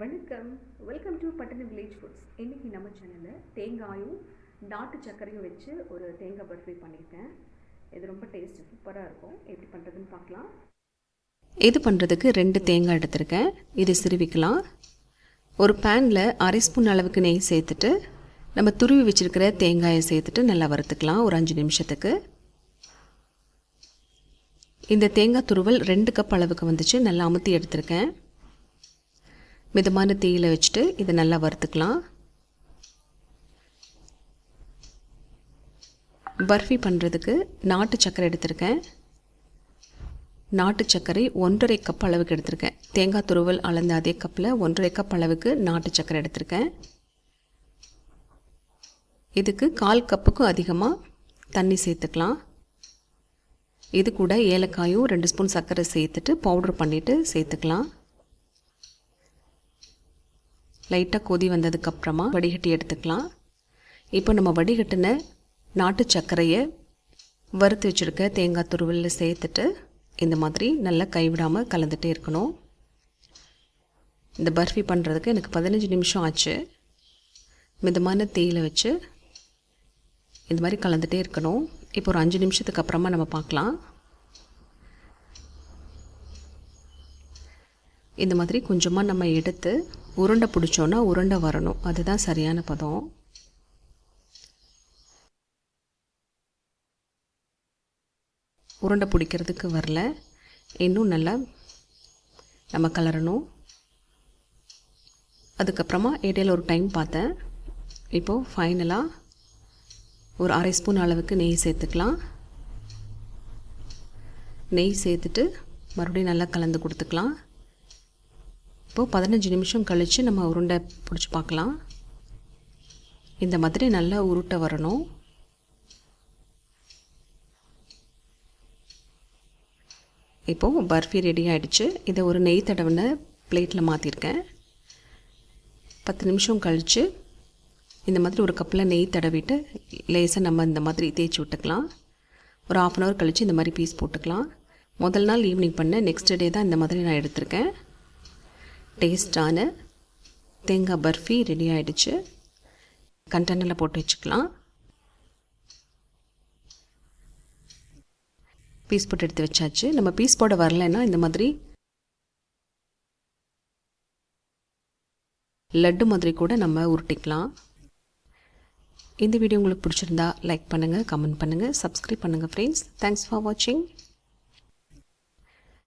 வணக்கம். Welcome to Pattanam village foods இன்றைக்கி நம்ம சேனலில் தேங்காயும் நாட்டு சர்க்கரையும் வச்சு ஒரு தேங்காய் பர்ஃபி பண்ணியிருக்கேன். இது ரொம்ப டேஸ்ட் சூப்பராக இருக்கும். எப்படி பண்ணுறதுன்னு பார்க்கலாம். இது பண்ணுறதுக்கு ரெண்டு தேங்காய் எடுத்திருக்கேன். இது சிறுவிக்கலாம். ஒரு பேனில் அரை ஸ்பூன் அளவுக்கு நெய் சேர்த்துட்டு நம்ம துருவி வச்சுருக்கிற தேங்காயை சேர்த்துட்டு நல்லா வறுத்துக்கலாம். ஒரு அஞ்சு நிமிஷத்துக்கு. இந்த தேங்காய் துருவல் ரெண்டு கப் அளவுக்கு வந்துச்சு. நல்லா அமுத்தி எடுத்திருக்கேன். மிதமான தீயில் வச்சுட்டு இதை நல்லா வறுத்துக்கலாம். பர்ஃபி பண்ணுறதுக்கு நாட்டு சர்க்கரை எடுத்திருக்கேன். நாட்டு சர்க்கரை ஒன்றரை கப் அளவுக்கு எடுத்திருக்கேன். தேங்காய் துருவல் அளந்த அதே கப்பில் ஒன்றரை கப் அளவுக்கு நாட்டு சர்க்கரை எடுத்திருக்கேன். இதுக்கு கால் கப்புக்கும் அதிகமாக தண்ணி சேர்த்துக்கலாம். இது கூட ஏலக்காயும் ரெண்டு ஸ்பூன் சர்க்கரை சேர்த்துட்டு பவுட்ரு பண்ணிவிட்டு சேர்த்துக்கலாம். லைட்டாக கொதி வந்ததுக்கப்புறமா வடிகட்டி எடுத்துக்கலாம். இப்போ நம்ம வடிகட்டின நாட்டு சர்க்கரையை வறுத்து வச்சுருக்க தேங்காய் துருவலில் சேர்த்துட்டு இந்த மாதிரி நல்லா கைவிடாமல் கலந்துகிட்டே இருக்கணும். இந்த பர்ஃபி பண்ணுறதுக்கு எனக்கு பதினஞ்சு நிமிஷம் ஆச்சு. மிதமான தீயில் வச்சு இந்த மாதிரி கலந்துகிட்டே இருக்கணும். இப்போ ஒரு அஞ்சு நிமிஷத்துக்கு அப்புறமா நம்ம பார்க்கலாம். இந்த மாதிரி கொஞ்சமாக நம்ம எடுத்து உருண்டை பிடிச்சோன்னா உருண்டை வரணும். அதுதான் சரியான பதம். உருண்டை பிடிக்கிறதுக்கு வரல. இன்னும் நல்லா நம்ம கலரணும். அதுக்கப்புறமா இடையில் ஒரு டைம் பார்த்தேன். இப்போது ஃபைனலாக ஒரு அரை ஸ்பூன் அளவுக்கு நெய் சேர்த்துக்கலாம். நெய் சேர்த்துட்டு மறுபடியும் நல்லா கலந்து கொடுத்துக்கலாம். இப்போது பதினஞ்சு நிமிஷம் கழித்து நம்ம உருண்டை பிடிச்சி பார்க்கலாம். இந்த மாதிரி நல்லா உருட்டை வரணும். இப்போது பர்ஃபி ரெடி ஆகிடுச்சு இதை ஒரு நெய் தடவின பிளேட்டில் மாற்றிருக்கேன் பத்து நிமிஷம் கழித்து இந்த மாதிரி ஒரு கப்பில் நெய் தடவிட்டு லேசாக நம்ம இந்த மாதிரி தேய்ச்சி விட்டுக்கலாம். ஒரு ஆஃப் அன் ஹவர் கழித்து இந்த மாதிரி பீஸ் போட்டுக்கலாம். முதல் நாள் ஈவினிங் பண்ணேன் நெக்ஸ்ட் டே தான் இந்த மாதிரி நான் எடுத்திருக்கேன். டேஸ்டான தேங்காய் பர்ஃபி ரெடி ஆகிடுச்சு கண்டெய்னரில் போட்டு வச்சுக்கலாம். பீஸ் போட்டு எடுத்து வச்சாச்சு. நம்ம பீஸ் போட வரலைன்னா இந்த மாதிரி லட்டு மாதிரி கூட நம்ம உருட்டிக்கலாம். இந்த வீடியோ உங்களுக்கு பிடிச்சிருந்தா லைக் பண்ணுங்கள் கமெண்ட் பண்ணுங்கள் சப்ஸ்கிரைப் பண்ணுங்கள் ஃப்ரெண்ட்ஸ் தேங்க்ஸ் ஃபார் வாட்சிங்